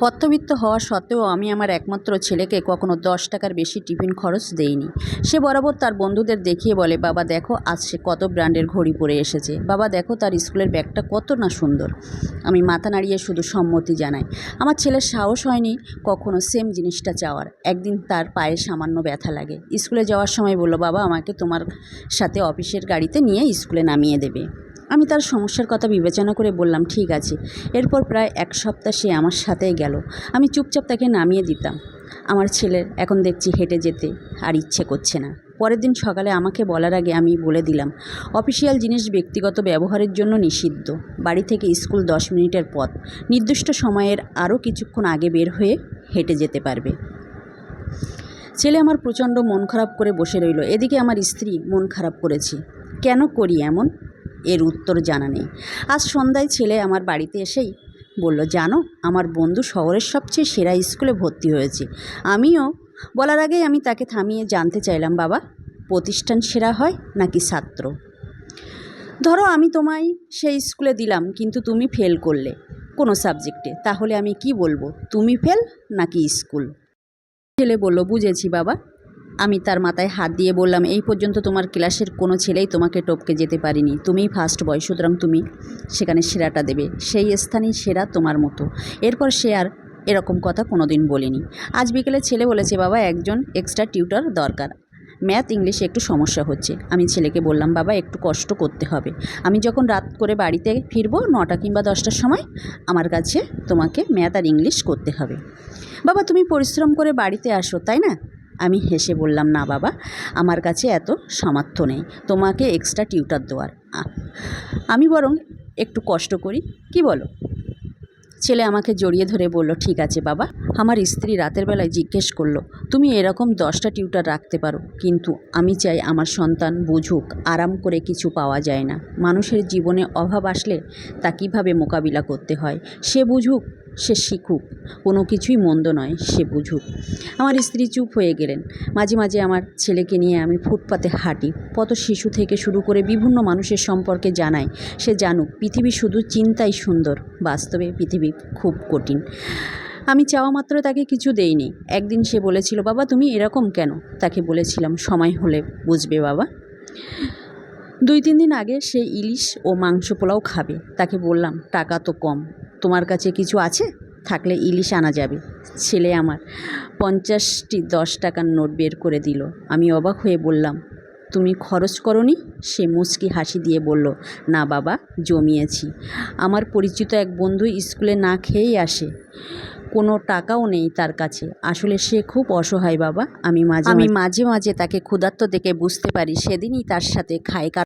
অর্থবিত্ত হওয়া সত্ত্বেও আমি আমার একমাত্র ছেলেকে কখনো দশ টাকার বেশি টিফিন খরচ দেইনি। সে বরাবর তার বন্ধুদের দেখিয়ে বলে, বাবা, দেখো, আজ সে কত ব্র্যান্ডের ঘড়ি পরে এসেছে। বাবা, দেখো, তার স্কুলের ব্যাগটা কত না সুন্দর আমি মাথা নাড়িয়ে শুধু সম্মতি জানাই। আমার ছেলের সাহস হয়নি কখনো সেম জিনিসটা চাওয়ার। একদিন তার পায়ে সামান্য ব্যথা লাগে। স্কুলে যাওয়ার সময় বলল, বাবা, আমাকে তোমার সাথে অফিসের গাড়িতে নিয়ে স্কুলে নামিয়ে দেবে। আমি তার সমস্যার কথা বিবেচনা করে বললাম, ঠিক আছে। এরপর প্রায় এক সপ্তাহ সে আমার সাথেই গেল। আমি চুপচাপ তাকে নামিয়ে দিতাম। আমার ছেলের এখন দেখছি হেঁটে যেতে আর ইচ্ছে করছে না। পরের দিন সকালে আমাকে বলার আগে আমি বলে দিলাম, অফিসিয়াল জিনিস ব্যক্তিগত ব্যবহারের জন্য নিষিদ্ধ। বাড়ি থেকে স্কুল দশ মিনিটের পথ। নির্দিষ্ট সময়ের আরও কিছুক্ষণ আগে বের হয়ে হেঁটে যেতে পারবে। ছেলে আমার প্রচণ্ড মন খারাপ করে বসে রইল। এদিকে আমার স্ত্রী মন খারাপ করেছে। কেন করি এমন? এর উত্তর জানা নেই। আজ সন্ধ্যায় ছেলে আমার বাড়িতে এসেই বলল, জানো, আমার বন্ধু শহরের সবচেয়ে সেরা স্কুলে ভর্তি হয়েছে। আমিও বলার আগেই আমি তাকে থামিয়ে জানতে চাইলাম, বাবা, প্রতিষ্ঠান সেরা হয় নাকি ছাত্র? ধরো আমি তোমায় সেই স্কুলে দিলাম, কিন্তু তুমি ফেল করলে কোনো সাবজেক্টে। তাহলে আমি কি বলব, তুমি ফেল নাকি স্কুল? ছেলে বলল, বুঝেছি, বাবা। আমি তার মাথায় হাত দিয়ে বললাম, এই পর্যন্ত তোমার ক্লাসের কোনো ছেলেই তোমাকে টপকে যেতে পারিনি। তুমিই ফার্স্ট বয় সুতরাং তুমি সেখানে সেরাটা দেবে। সেই স্থানেই সেরা তোমার মতো। এরপর সে আর এরকম কথা কোনো দিন বলিনি। আজ বিকেলে ছেলে বলেছে, বাবা, একজন এক্সট্রা টিউটর দরকার। ম্যাথ ইংলিশে একটু সমস্যা হচ্ছে। আমি ছেলেকে বললাম, বাবা, একটু কষ্ট করতে হবে। আমি যখন রাত করে বাড়িতে ফিরবো নটা কিংবা দশটার সময়, আমার কাছে তোমাকে ম্যাথ আর ইংলিশ করতে হবে। বাবা, তুমি পরিশ্রম করে বাড়িতে আসো, তাই না? আমি হেসে বললাম, না বাবা, আমার কাছে এত সামর্থ্য নেই, তোমাকে এক্সট্রা টিউটার দেওয়ার। আমি বরং একটু কষ্ট করি, কি বলো? ছেলে আমাকে জড়িয়ে ধরে বলল, ঠিক আছে বাবা। আমার স্ত্রী রাতের বেলায় জিজ্ঞেস করল, তুমি এরকম দশটা টিউটার রাখতে পারো, কিন্তু আমি চাই আমার সন্তান বুঝুক, আরাম করে কিছু পাওয়া যায় না। মানুষের জীবনে অভাব আসলে তা কীভাবে মোকাবিলা করতে হয়? সে বুঝুক সে শিখুক, কোনো কিছুই মন্দ নয়, সে বুঝুক। আমার স্ত্রী চুপ হয়ে গেলেন। মাঝে মাঝে আমার ছেলেকে নিয়ে আমি ফুটপাতে হাঁটি। কত শিশু থেকে শুরু করে বিভিন্ন মানুষের সম্পর্কে জানাই। সে জানুক, পৃথিবী শুধু চিন্তাই সুন্দর, বাস্তবে পৃথিবী খুব কঠিন। আমি চাওয়া মাত্র তাকে কিছু দেইনি। একদিন সে বলেছিল, বাবা, তুমি এরকম কেন? তাকে বলেছিলাম, সময় হলে বুঝবে, বাবা। দুই তিন দিন আগে সে ইলিশ ও মাংস পোলাও খাবে। তাকে বললাম, টাকা তো কম। তোমার কাছে কিছু আছে? থাকলে ইলিশ আনা যাবে। ছেলে আমার পঞ্চাশটি দশ টাকার নোট বের করে দিল। আমি অবাক হয়ে বললাম তুমি খরচ করনি? সে মুচকি হাসি দিয়ে বলল না বাবা জমিয়েছি। আমার পরিচিত এক বন্ধু স্কুলে না খেয়েই আসে। কোনো টাকাও নেই তার কাছে। আসলে সে খুব অসহায় বাবা। আমি মাঝে আমি মাঝে মাঝে তাকে ক্ষুধার্ত দেখে বুঝতে পারি। সেদিনই তার সাথে খায় কারণ